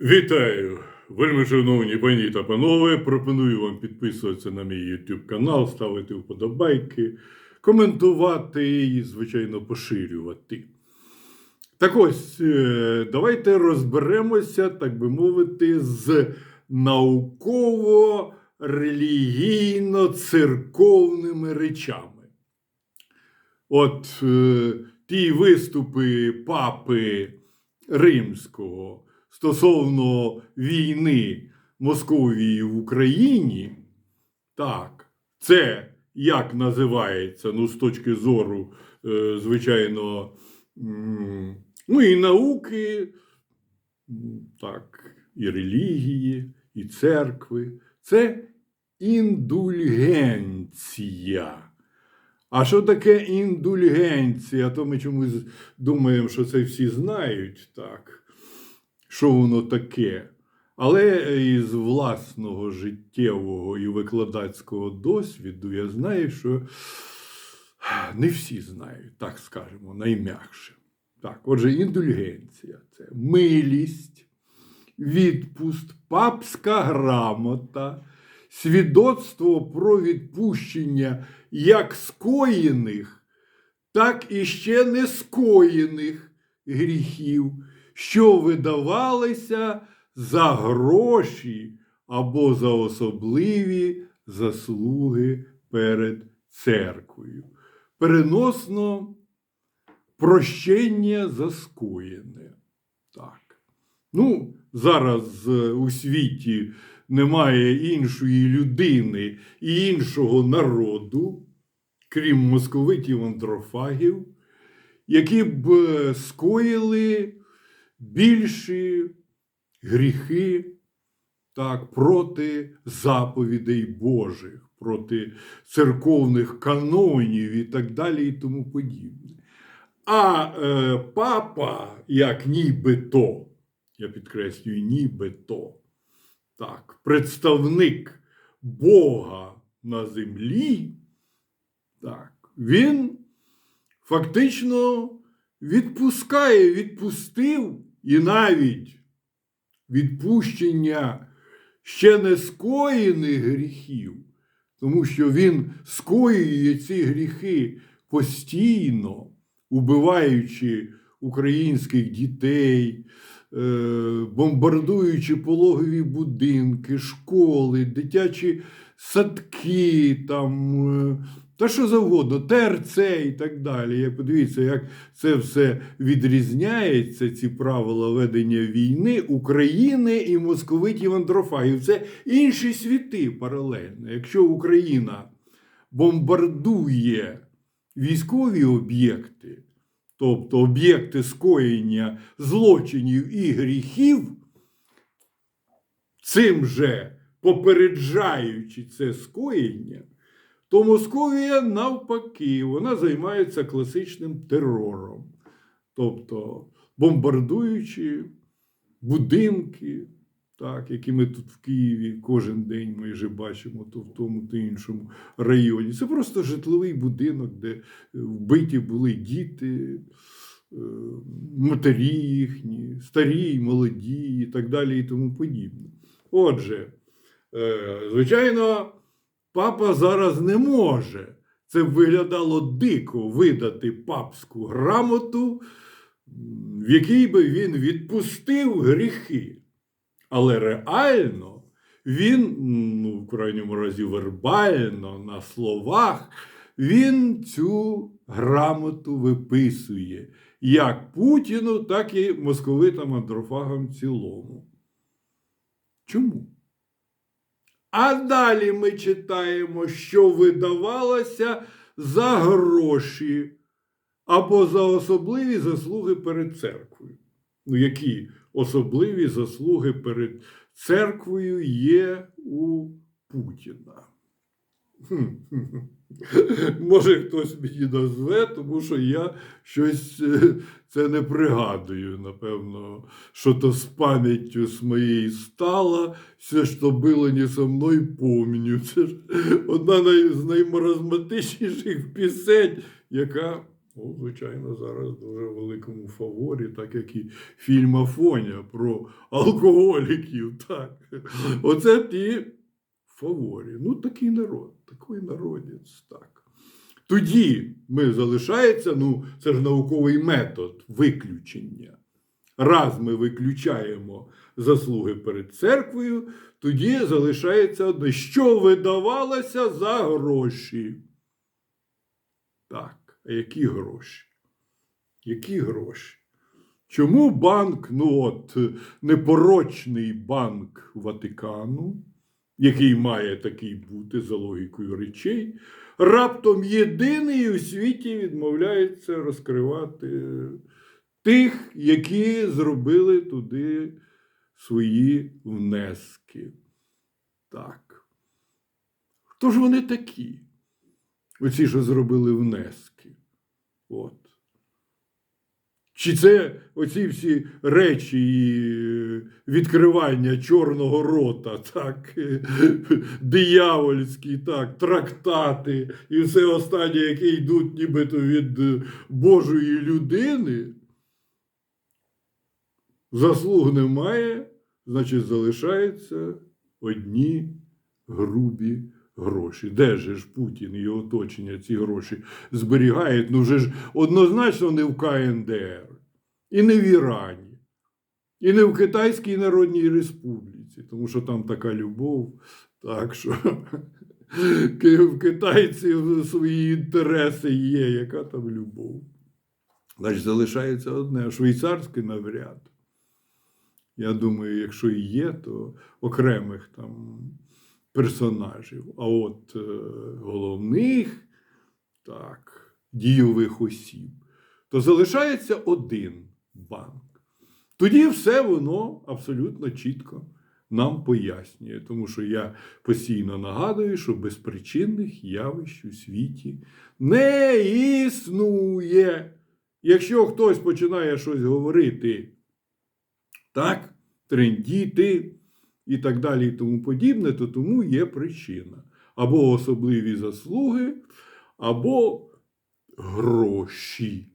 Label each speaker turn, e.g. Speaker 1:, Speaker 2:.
Speaker 1: Вітаю! Вельми шановні пані та панове. Пропоную вам підписуватися на мій YouTube канал, ставити вподобайки, коментувати і, звичайно, поширювати. Так ось, е, давайте розберемося, так би мовити, з науково-релігійно-церковними речами. От е, ті виступи папи Римського стосовно війни Московії в Україні, так, це як називається, ну, з точки зору, е, звичайно, ну і науки, так, і релігії, і церкви. Це індульгенція. А що таке індульгенція? То ми чомусь думаємо, що це всі знають, так, що воно таке. Але із власного життєвого і викладацького досвіду я знаю, що не всі знають, так скажемо, найм'якше. Так, отже, індульгенція це милість, відпуст, папська грамота, свідоцтво про відпущення як скоєних, так і ще не скоєних гріхів, що видавалися за гроші або за особливі заслуги перед церквою. Переносно прощення за скоєне. Так. Ну, зараз е, у світі немає іншої людини і іншого народу, крім московитів антрофагів, які б е, скоїли більші гріхи так, проти заповідей Божих, проти церковних канонів і так далі, і тому подібне. А е, папа, як нібито, я підкреслюю, нібито, так, представник Бога на землі, так, він фактично відпускає, відпустив і навіть відпущення ще не скоєних гріхів, тому що він скоює ці гріхи постійно, убиваючи українських дітей, е, бомбардуючи пологові будинки, школи, дитячі садки, там, е, та що завгодно, ТРЦ і так далі. Як подивіться, як це все відрізняється, ці правила ведення війни України і московитів андрофагів. Це інші світи паралельно. Якщо Україна бомбардує військові об'єкти, тобто об'єкти скоєння злочинів і гріхів, цим же попереджаючи це скоєння, то Московія навпаки, вона займається класичним терором, тобто бомбардуючи будинки, так, які ми тут в Києві кожен день майже бачимо, то в тому то іншому районі. Це просто житловий будинок, де вбиті були діти, е, матері їхні, старі, молоді і так далі, і тому подібне. Отже, е, звичайно, папа зараз не може. Це виглядало дико видати папську грамоту, в якій би він відпустив гріхи. Але реально він, ну, в крайньому разі, вербально, на словах, він цю грамоту виписує як Путіну, так і московитам андрофагам в цілому. Чому? А далі ми читаємо, що видавалося за гроші або за особливі заслуги перед церквою. Ну, які особливі заслуги перед церквою є у Путіна? Може, хтось мені назве, тому що я щось е, це не пригадую. Напевно, що то з пам'яттю з моєї стало, все, що було не со мною, помню. Це ж одна з наймаразматичніших пісень, яка Ну, звичайно, зараз дуже великому фаворі, так як і фільм Афоня про алкоголіків. Так. Оце ті в фаворі. Ну, такий народ, такий народець. Так. Тоді ми залишається, ну, це ж науковий метод виключення. Раз ми виключаємо заслуги перед церквою, тоді залишається одне, що видавалося за гроші. Так, а які гроші? Які гроші? Чому банк, ну от, непорочний банк Ватикану, який має такий бути за логікою речей, раптом єдиний у світі відмовляється розкривати тих, які зробили туди свої внески. Так. Хто ж вони такі? Оці, що зробили внески. От. Чи це оці всі речі і е, відкривання чорного рота, так, диявольські, так, трактати і все останнє, яке йдуть нібито від е, Божої людини, заслуг немає, значить, залишаються одні грубі гроші. Де ж Путін і його оточення ці гроші зберігають? Ну вже ж однозначно не в КНДР, і не в Ірані, і не в Китайській Народній Республіці, тому що там така любов, так що в китайців свої інтереси є, яка там любов. Значить, залишається одне швейцарське навряд. Я думаю, якщо і є, то окремих там персонажів. А от е, головних так, дійових осіб, то залишається один банк. Тоді все воно абсолютно чітко нам пояснює, тому що я постійно нагадую, що безпричинних явищ у світі не існує. Якщо хтось починає щось говорити, так, трендіти і так далі, і тому подібне, то тому є причина. Або особливі заслуги, або гроші.